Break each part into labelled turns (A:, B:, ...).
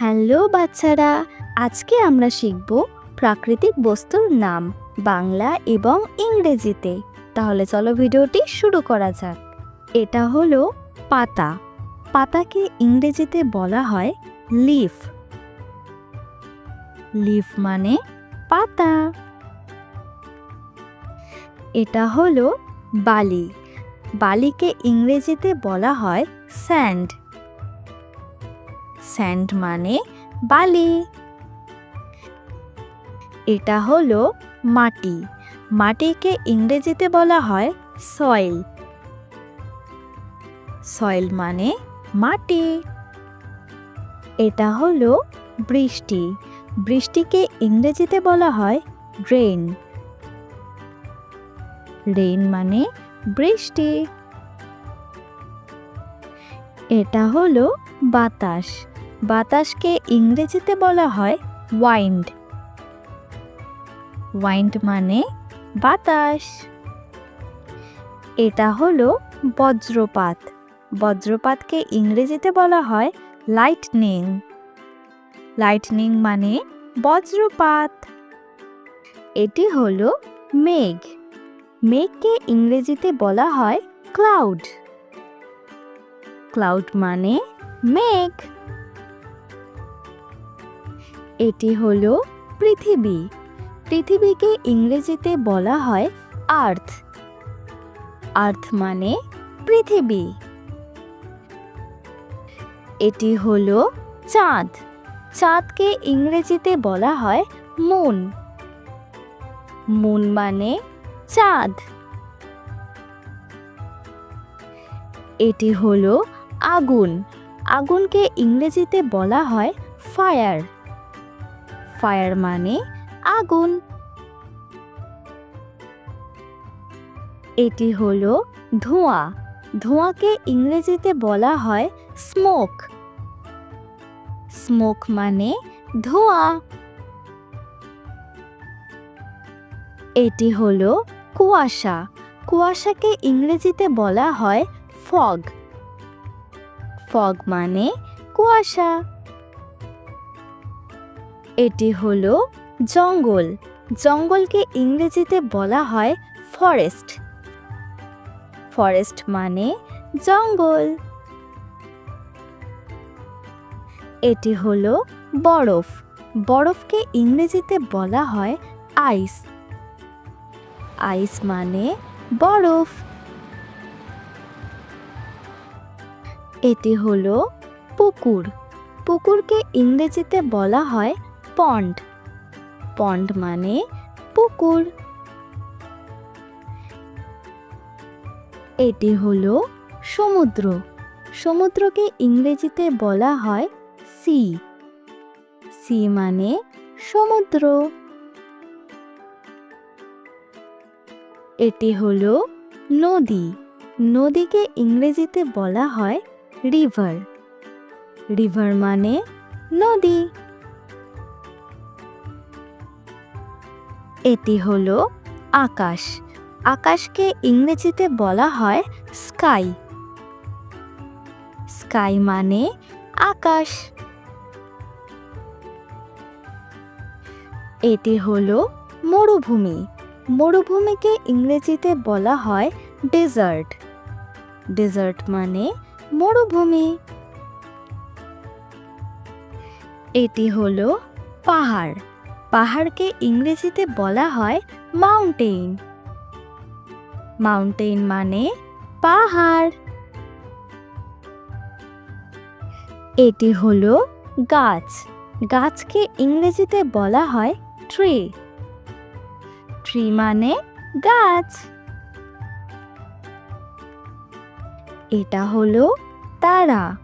A: Hello, বাচ্চারা। আজকে আমরা শিখব প্রাকৃতিক বস্তুর নাম বাংলা এবং ইংরেজিতে। তাহলে চলো ভিডিওটি শুরু করা যাক। এটা হলো পাতা। পাতাকে ইংরেজিতে বলা হয় লিফ। লিফ মানে পাতা। এটা হলো বালি। বালিকে ইংরেজিতে বলা হয় স্যান্ড। স্যান্ড মানে বালি। এটা হলো মাটি। মাটিকে ইংরেজিতে বলা হয় সয়েল সয়েল মানে মাটি। এটা হলো বৃষ্টি। বৃষ্টিকে ইংরেজিতে বলা হয় রেন রেন মানে বৃষ্টি। এটা হলো বাতাস। বাতাসকে ইংরেজিতে বলা হয় ওয়াইন্ড ওয়াইন্ড মানে বাতাস। এটা হলো বজ্রপাত। বজ্রপাতকে ইংরেজিতে বলা হয় লাইটনিং লাইটনিং মানে বজ্রপাত। এটি হলো মেঘ। মেঘকে ইংরেজিতে বলা হয় ক্লাউড ক্লাউড মানে মেঘ। এটি হলো পৃথিবী। পৃথিবীকে ইংরেজিতে বলা হয় আর্থ। আর্থ মানে পৃথিবী। এটি হলো চাঁদ। চাঁদকে ইংরেজিতে বলা হয় মুন। মুন মানে চাঁদ। এটি হলো আগুন। আগুনকে ইংরেজিতে বলা হয় ফায়ার। ফায়ার মানে আগুন। এটি হলো ধোঁয়া। ধোঁয়াকে ইংরেজিতে বলা হয় স্মোক স্মোক মানে ধোঁয়া। এটি হলো কুয়াশা। কুয়াশাকে ইংরেজিতে বলা হয় ফগ ফগ মানে কুয়াশা। এটি হলো জঙ্গল। জঙ্গলকে ইংরেজিতে বলা হয় ফরেস্ট ফরেস্ট মানে জঙ্গল। এটি হলো বরফ। বরফকে ইংরেজিতে বলা হয় আইস আইস মানে বরফ। এটি হলো পুকুর। পুকুরকে ইংরেজিতে বলা হয় পন্ড। পন্ড মানে পুকুর। এটি হলো সমুদ্র। সমুদ্রকে ইংরেজিতে বলা হয় সি সি মানে সমুদ্র। এটি হলো নদী। নদীকে ইংরেজিতে বলা হয় রিভার রিভার মানে নদী। এটি হলো আকাশ। আকাশকে ইংরেজিতে বলা হয় স্কাই। স্কাই মানে আকাশ। এটি হলো মরুভূমি। মরুভূমিকে ইংরেজিতে বলা হয় ডেজার্ট। ডেজার্ট মানে মরুভূমি। এটি হলো পাহাড়। পাহাড়কে ইংরেজিতে বলা হয় মাউন্টেন মাউন্টেন মানে পাহাড়। এটি হলো গাছ। গাছকে ইংরেজিতে বলা হয় ট্রি। ট্রি মানে গাছ। এটা হলো তারা।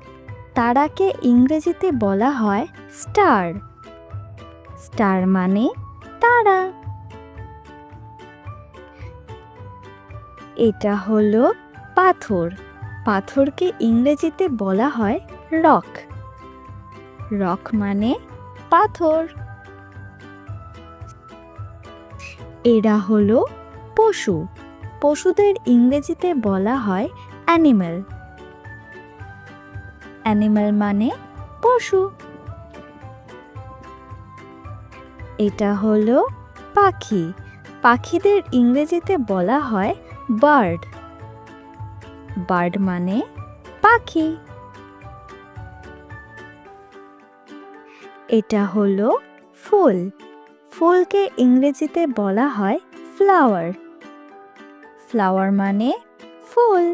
A: তারাকে ইংরেজিতে বলা হয় স্টার। স্টার মানে তারা। এটা হলো পাথর। পাথরকে ইংরেজিতে বলা হয় রক। রক মানে পাথর। এরা হলো পশু। পশুদের ইংরেজিতে বলা হয় অ্যানিম্যাল অ্যানিম্যাল মানে পশু। এটা হলো পাখি। পাখিদের ইংরেজিতে বলা হয় বার্ড। বার্ড মানে পাখি। এটা হলো ফুল। ফুলকে ইংরেজিতে বলা হয় ফ্লাওয়ার। ফ্লাওয়ার মানে ফুল।